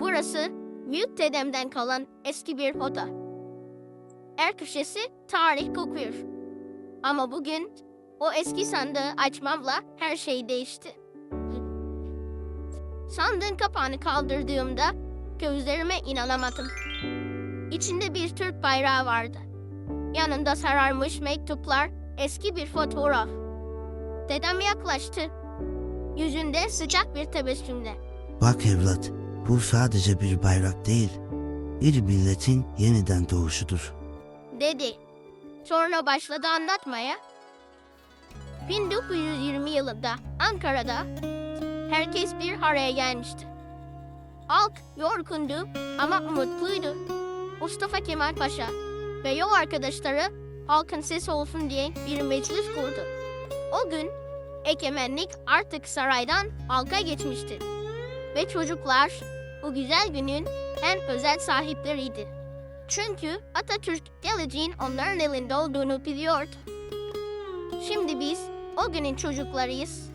Burası büyük dedemden kalan eski bir oda. Her köşesi tarih kokuyor. Ama bugün o eski sandığı açmamla her şey değişti. Sandığın kapağını kaldırdığımda gözlerime inanamadım. İçinde bir Türk bayrağı vardı. Yanında sararmış mektuplar, eski bir fotoğraf. Dedem yaklaştı. Yüzünde sıcak bir tebessümle. Bak evlat, bu sadece bir bayrak değil. Bir milletin yeniden doğuşudur. dedi. Sonra başladı anlatmaya. 1920 yılında Ankara'da herkes bir araya gelmişti. Halk yorgundu ama umutluydu. Mustafa Kemal Paşa ve yol arkadaşları halkın sesi olsun diye bir meclis kurdu. O gün egemenlik artık saraydan halka geçmişti. Ve çocuklar bu güzel günün en özel sahipleriydi. Çünkü Atatürk geleceğin onların elinde olduğunu biliyordu. Şimdi biz o günün çocuklarıyız.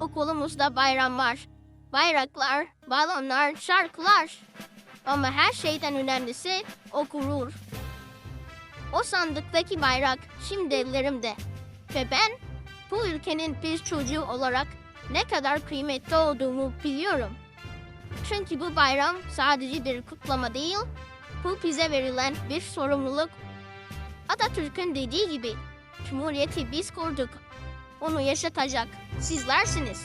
Okulumuzda bayram var. Bayraklar, balonlar, şarkılar. Ama her şeyden önemlisi o gurur. O sandıktaki bayrak şimdi ellerimde. Ve ben bu ülkenin bir çocuğu olarak ne kadar kıymetli olduğumu biliyorum. Çünkü bu bayram sadece bir kutlama değil, bu bize verilen bir sorumluluk. Atatürk'ün dediği gibi, Cumhuriyeti biz kurduk. Onu yaşatacak sizlersiniz.